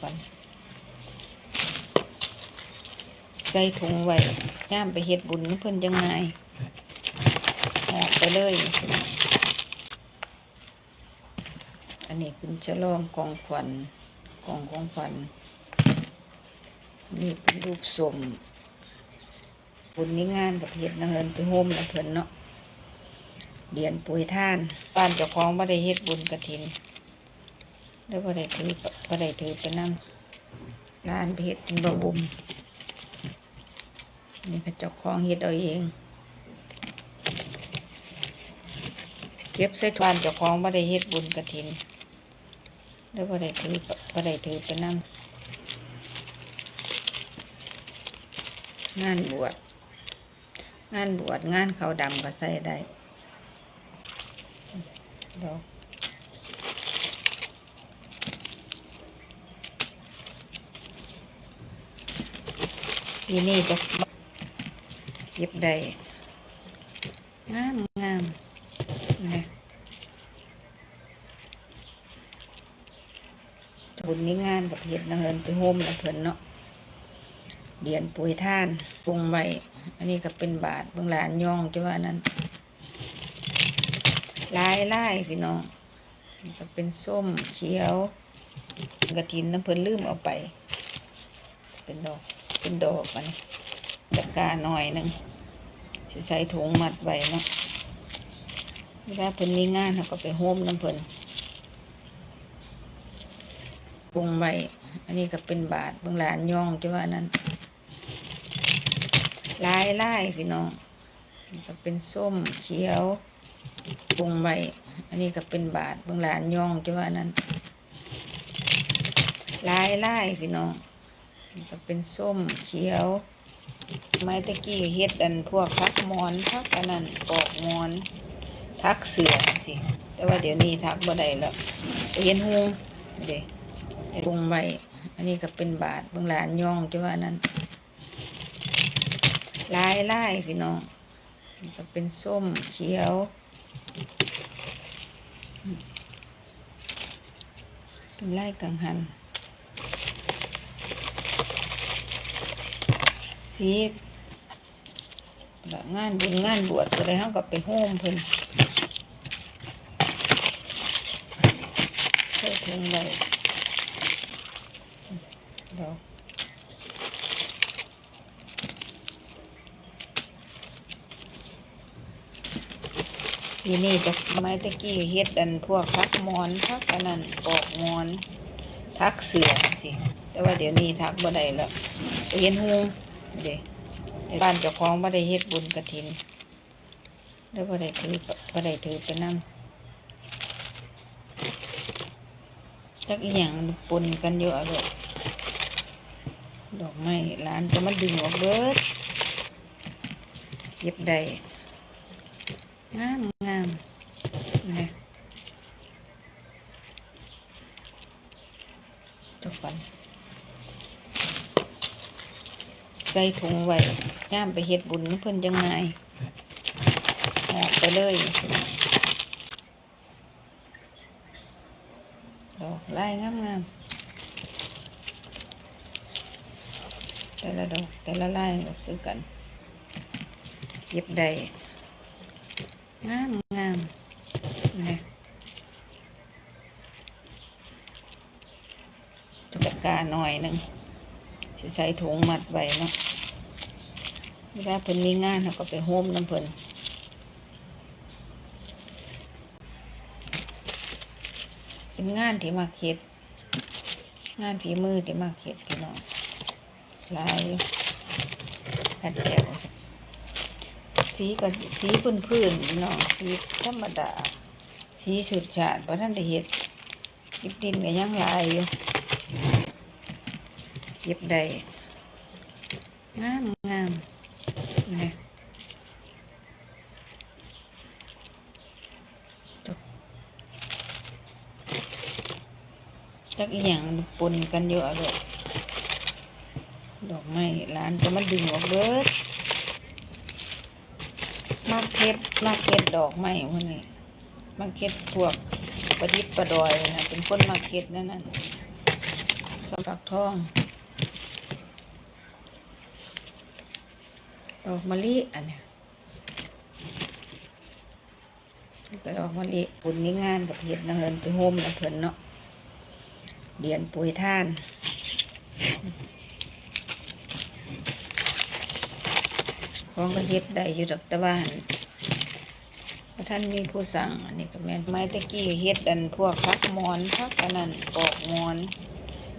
ก่อนใส่ถุงไว้ย่ามไปเฮ็ดบุญเพิ่นจังไงออกไปเลย อันนี้เป็นฉลองกองขวัญกองของขวัญนนี่เป็นรูปสมบุญมีงานกับเฮ็ดนะเฮินไปโฮมนะเพิ่นเนาะเดียนปุยท่านบ้านเจ้าของบ่ได้เฮ็ดบุญกฐิน แล้วบ่ได้ถือบ่ได้ถือไปนั่งร้านเฮ็ดเป็นบ่บุมนี่ก็เจ้าของเฮ็ดเอาเองเก็บใส่ทวานเจ้าของบ่ได้เฮ็ดบุญกฐิน แล้วบ่ได้ถือบ่ได้ถือไปนั่งงานบวชงานบวชงานเขาดำก็ใส่ได้ดอก ปีนี้จะเก็บได้งามงามนะบุญมีงานกับเฮ็ดนะเฮินไปโฮมนะเพิ่นเนาะเดียนปุ๋ยท่านปรุงไว้อันนี้ก็เป็นบาทเบื้องหลานย่องจะว่านั้นลายลายพี่น้องก็เป็นส้มเขียว กระถินน้ำเพิ่นลืมเอาไป เป็นดอก เป็นดอกมันตะกร้าหน่อยหนึ่งสิใส่ถุงมัดไว้เนาะเวลาเพิ่นมีงานเราก็ไปโฮมน้ำเพิ่นปรุงไว้ อันนี้ก็เป็นบาทเบื้องหลานย่องจะว่านั้นลายลายพี่น้องก็เป็นส้มเขียวปรุงไว้ อันนี้ก็เป็นบาทเบื้องหลานย่องจะว่านั้นลายลายพี่น้อง ก็เป็นส้มเขียว ไม้ตะกี้เฮ็ดอันพวกทักมอนทักอันนั้นปอกหมอน ทักเสือสิ แต่ว่าเดี๋ยวนี้ทักบ่ได้แล้วเห็นหูเด้ปรุงไว้ อันนี้ก็เป็นบาทเบื้องหลานย่องจะว่านั้นลายลายพี่น้องก็เป็นส้มเขียวเป็นไลายกังหัน สีแบบงานบุญงานบวชอะไรเขาก็ไปโฮมเพิ่นใส่ถุงไว้ดอกทีนี่จะไม้ตะกี้เฮ็ดอันพวกทักมอนทักอันนั้นปอกมอนทักเสือสิ แต่ว่าเดี๋ยวนี้ทักบ่ได้แล้วเห็นหู เด้ในบ้านเจ้าของบ่ได้เฮ็ดบุญกฐินแล้วบ่ได้ถือบ่ได้ถือไปนั่งจักอีหยังปนกันอยู่อะลูกดอกไม้ร้านก็มาดึงออกเบิดเก็บได้งามงามนะทุกคน ใส่ถุงไว้ย่ามไปเฮ็ดบุญเพิ่นจังไงออกไปเลยดอกไล่งามงามๆแต่ละดอกแต่ละไล่ก็คือกัน เก็บได้งามงามนะตุ๊กตาหน่อยหนึ่งใส่ถุงมัดไว้เนาะ เวลาเพิ่นมีงานเราก็ไปโฮมน้ำเพิ่นเป็นงานที่มาเฮ็ดงานฝีมือที่มาเฮ็ดพี่น้องลายอยู่กัดแก้วสีกับสีพื้นพื้นๆพี่น้องสีธรรมดา สีสุดฉาดเพราะท่านได้เฮ็ดยิบดินก็ยังลายอยู่เก็บได้งามงาม นะตกจักอีหยังปนกันอยู่อะเลูกดอกไม้ร้านก็มาดึงออกเบิดมาเก็ดมาเก็ดดอกไม้พวกนี้มาเก็ดพวกประดิษฐ์ประดอยนะเป็นคนมาเก็ดนั่นน่ะสำฟักทอง ดอกมะลิอันเนี้ยนี่ก็ดอกมะลิปุ่นมีงานกับเห็ดนะเฮินไปโฮมนะเพิ่นเนาะเดียนปุ๋ยท่านของก็เฮ็ดได้อยู่ดอกตะวันท่านมีผู้สั่งอันนี้ก็แม่นไม้ตะกี้เฮ็ดอันพวกทักมอนทักอันนั้นปอกมอน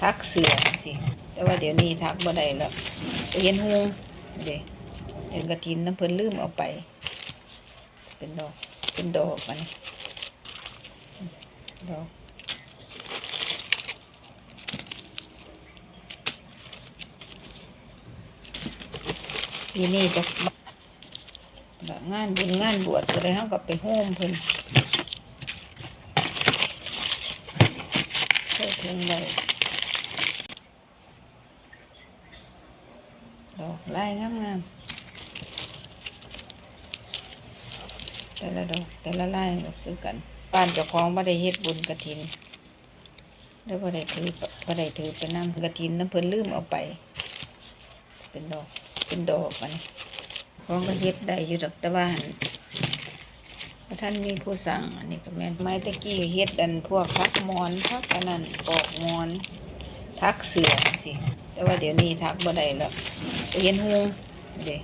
ทักเสือสิ แต่ว่าเดี๋ยวนี้ทักบ่ได้แล้วเห็นหูเด้ เห็นกระถินน้ำเพิ่นลืมเอาไป เป็นดอก เป็นดอกอันนี้ดอกทีนี่จะงานบุญงานบวชก็เลยเขากับไปโฮมเพิ่นเพื่อเพิ่งได้ดอกไล่งามงามๆ แต่ละดอกแต่ละไล่ก็คือกันบ้านเจ้าของบ่ได้เฮ็ดบุญกระถินแล้วบ่ได้ถือบ่ได้ถือไปนำกระถินน้ำเพิ่นลืมเอาไป เป็นดอกเป็นดอกมันของก็เฮ็ดได้อยู่ดอกแตะวันพระท่านมีผู้สั่งอันนี้ก็แม่นไม้ตะกี้เฮ็ดอันพวกทักมอนทักอันนั้นปอกมอนทักเสือสิ แต่ว่าเดี๋ยวนี้ทักบ่ได้แล้วเห็นหูเด้ด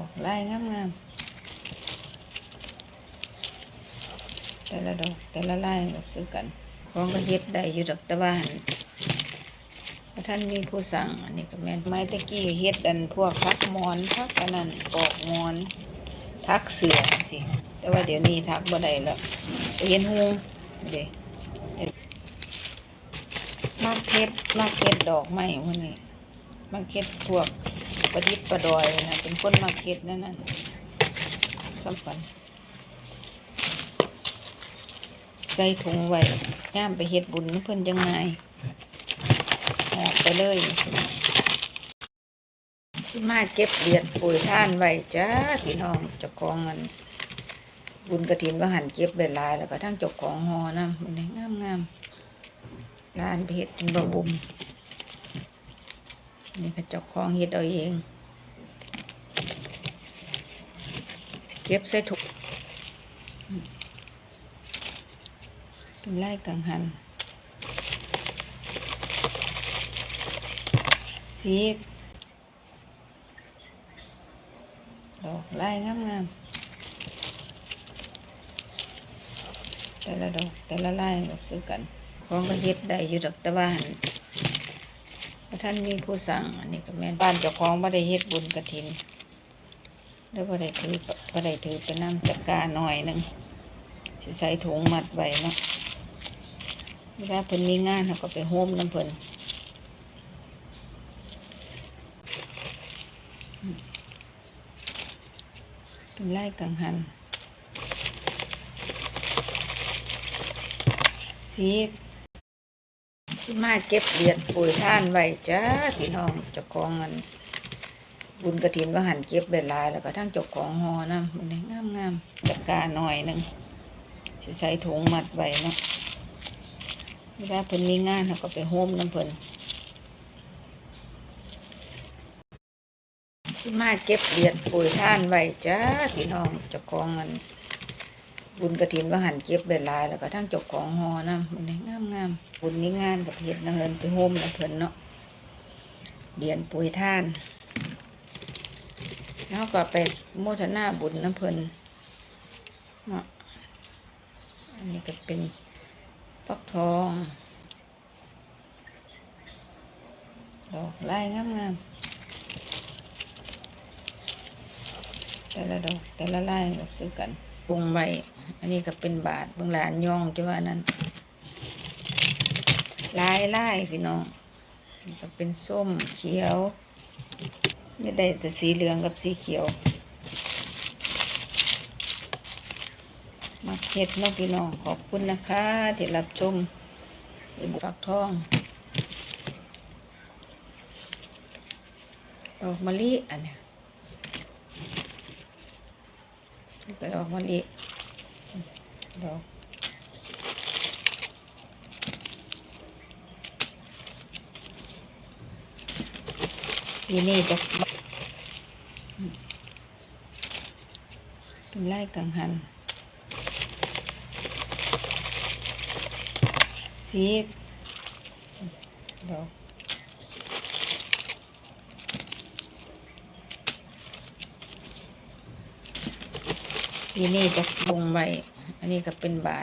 อกไล่งามๆแต่ละดอก แต่ละไล่ก็คือกัน ของก็เฮ็ดได้อยู่ดอกแตะวันท่านมีผู้สั่งอันนี้ก็แม่นไม้ตะกี้เฮ็ดอันพวกทักมอนทักอันนั้นปอกมอนทักเสือสิแต่ว่าเดี๋ยวนี้ทักบ่ได้แล้วเห็นหูเด้มาเก็ตมาเก็ตดอกไม้พวกนี้มาเก็ตพวก ประดิษฐ์ประดอยนะเป็นคนมาเก็ตนั่นน่ะสำคัญใส่ถุงไว้ย่ามไปเฮ็ดบุญนำเพิ่นจังไงหอบไปเลยสิมาเก็บเหรียญปุ๋ยท่านไว้จ้าพี่น้องเจ้าของมันบุญกระถินว่าหันเก็บได้หลาย แล้วก็ทั้งเจ้าของหอนะมันงามงามร้านไปเฮ็ดจนบ่บุม นี่ก็เจ้าของเฮ็ดเอาเองเก็บใส่ถุงเป็นไร่กังหัน สีดอกไล่งามงามๆแต่ละดอกแต่ละไล่ก็คือกัน ของก็เฮ็ดได้อยู่ดอกแตะวัน ระท่านมีผู้สั่งอันนี้ก็แม่นบ้านเจ้าของบ่ได้เฮ็ดบุญกระถินแล้วบ่ได้ถือบ่ได้ถือไปนั่งจักกาหน่อยหนึงสิใส่ถุงมัดไว้เนาะเวลาเพิ่นมีงานเขาก็ไปโฮมน้ำเพิ่นเป็นไร่กังหันสี สิมาเก็บเหรียญปุ๋ยท่านไว้จ้าพี่น้องเจ้าของเงินบุญกระถินว่าหันเก็บได้หลายแล้วก็ทั้งเจ้าของหอนะมันงามงามๆจักกาหน่อยหนึ่งสิใส่ถุงมัดไว้เนาะเวลาเพิ่นมีงานเขาก็ไปโฮมน้ำเพิ่นสิมาเก็บเหรียญปุ๋ยท่านไว้จ้าพี่น้องเจ้าของเงิน บุญกระถินว่าหันเก็บได้หลาย แล้วก็ทั้งจ้าของหอนะมันได้งามงามๆบุญมีงานกับเฮ็ดนะเฮินไปโฮมน้ำเพิ่นเนาะเดียนปุยท่าน แล้วก็ไปโมทนาบุญน้ำเพิ่นเนาะอันนี้ก็เป็นฟักทองดอกไล่งามงามๆแต่ละดอกแต่ละไล่ก็คือกัน ปรุงไว้ อันนี้ก็เป็นบาทเบื้องหลานย่องจะว่านั้นลายไล่พี่น้องนี่ก็เป็นส้มเขียวนี่ได้แต่สีเหลืองกับสีเขียว มาเฮ็ดเน้องพี่น้องขอบคุณนะคะที่รับชมเป็นฝักทองดอกมะลิอันเนี้ย ดอกมะลิดอกทีนี้จะเป็นไล่กังหัน สีดอก ทีนี่จะลงไว้ อันนี้ก็เป็นบาท